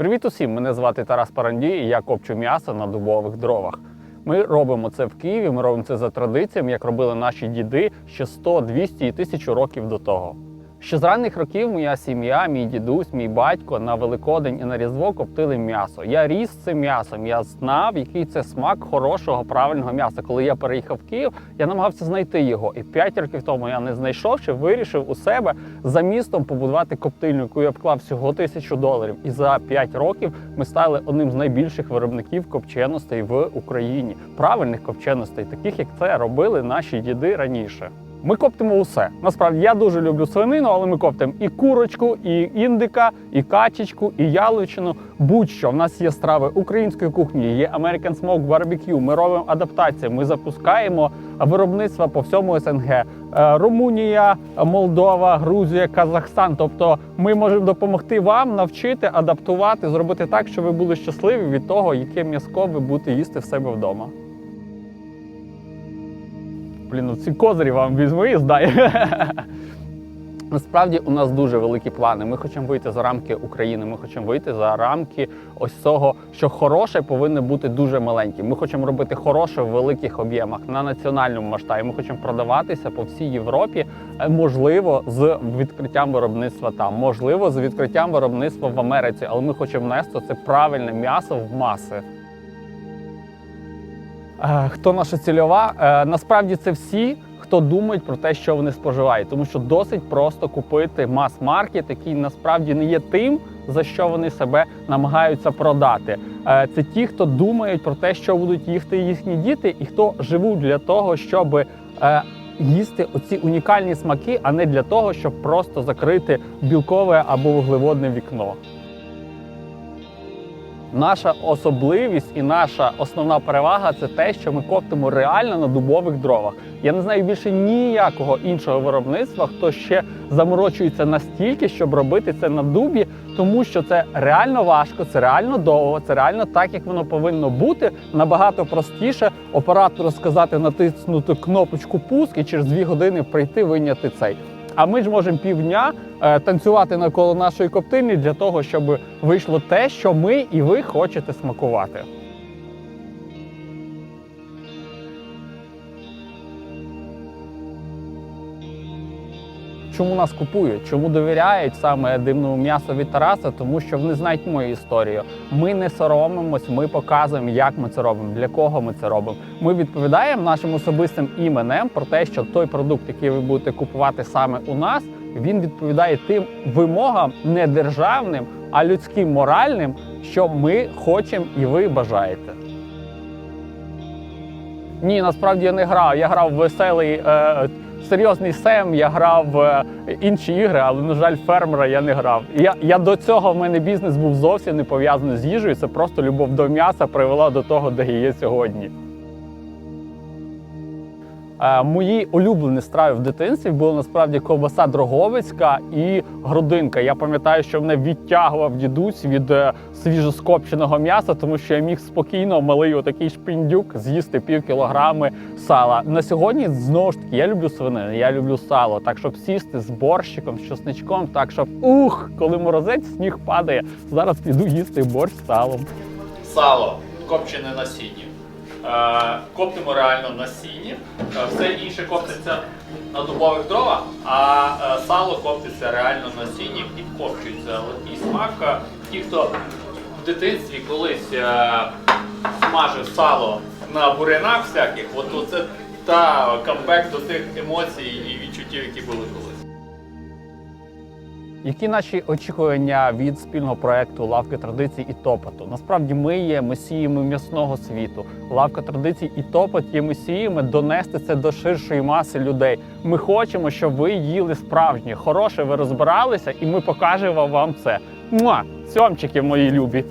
Привіт усім! Мене звати Тарас Парандій і я копчу м'ясо на дубових дровах. Ми робимо це в Києві, ми робимо це за традиціями, як робили наші діди ще 100, 200 і 1000 років до того. Ще з ранніх років моя сім'я, мій дідусь, мій батько на Великодень і на Різдво коптили м'ясо. Я ріс цим м'ясом, я знав, який це смак хорошого, правильного м'яса. Коли я переїхав в Київ, я намагався знайти його. І 5 років тому я не знайшовши, вирішив у себе за містом побудувати коптильню, яку я вклав всього тисячу доларів. І за 5 років ми стали одним з найбільших виробників копченостей в Україні. Правильних копченостей, таких як це робили наші діди раніше. Ми коптимо усе. Насправді я дуже люблю свинину, але ми коптимо і курочку, і індика, і качечку, і яловичину. Будь-що в нас є страви української кухні, є American Smoke Barbecue, Ми робимо адаптації. Ми запускаємо виробництва по всьому СНГ. Е, Румунія, Молдова, Грузія, Казахстан. Тобто ми можемо допомогти вам навчити адаптувати, зробити так, щоб ви були щасливі від того, яке м'язко ви будете їсти в себе вдома. Блін, ну ці козирі вам візьму і здай. Насправді у нас дуже великі плани. Ми хочемо вийти за рамки України. Ми хочемо вийти за рамки ось цього, що хороше повинно бути дуже маленьким. Ми хочемо робити хороше в великих об'ємах на національному масштабі. Ми хочемо продаватися по всій Європі, е, можливо, з відкриттям виробництва там, можливо, з відкриттям виробництва в Америці. Але ми хочемо внести це правильне м'ясо в маси. Е, Хто наша цільова? Е, Насправді це всі, хто думають про те, що вони споживають, тому що досить просто купити мас-маркет, який насправді не є тим, за що вони себе намагаються продати. Е, Це ті, хто думають про те, що будуть їсти їхні діти, і хто живуть для того, щоб їсти оці унікальні смаки, а не для того, щоб просто закрити білкове або вуглеводне вікно. Наша особливість і наша основна перевага це те, що ми коптимо реально на дубових дровах. Я не знаю більше ніякого іншого виробництва, хто ще заморочується настільки, щоб робити це на дубі, тому що це реально важко, це реально довго, це реально так, як воно повинно бути. Набагато простіше оператору сказати натиснути кнопочку пуск і через дві години прийти виняти цей. А ми ж можемо півдня е, танцювати навколо нашої коптильні для того, щоб вийшло те, що ми і ви хочете смакувати. Чому нас купують? Чому довіряють саме дивному м'ясу від Тараса? Тому що вони знають мою історію. Ми не соромимось, ми показуємо, як ми це робимо, для кого ми це робимо. Ми відповідаємо нашим особистим іменем про те, що той продукт, який ви будете купувати саме у нас, він відповідає тим вимогам не державним, а людським моральним, що ми хочемо і ви бажаєте. Ні, насправді я не грав. Я грав веселий е, серйозний сем, я грав е, інші ігри, але, на жаль, фермера я не грав. Я, я до цього в мене бізнес був зовсім не пов'язаний з їжею. Це просто любов до м'яса привела до того, де я є сьогодні. Е, Мої улюблені страви в дитинстві були насправді ковбаса Дроговицька і грудинка. Я пам'ятаю, що мене відтягував дідусь від е, свіжоскопченого м'яса, тому що я міг спокійно малий отакий шпіндюк з'їсти пів кілограми сала. На сьогодні знову ж таки я люблю свинину, я люблю сало. Так щоб сісти з борщиком, з чесничком, так щоб ух, коли морозець сніг падає. Зараз піду їсти борщ з салом. Сало копчене на сіні. Е, Коптимо реально на сіні. Е, Все інше коптиться на дубових дровах, а е, сало коптиться реально на сіні і копчується. І смак. е, Ті, хто в дитинстві колись е, смажив сало на бурянах всяких, от це та камбек до тих емоцій і відчуттів, які були колись. Які наші очікування від спільного проекту Лавки традицій і топоту? Насправді ми є месіями м'ясного світу. Лавка традицій і топот є месіями донести це до ширшої маси людей. Ми хочемо, щоб ви їли справжнє, хороше, ви розбиралися, і ми покажемо вам це. Муа! Сьомчики мої любі.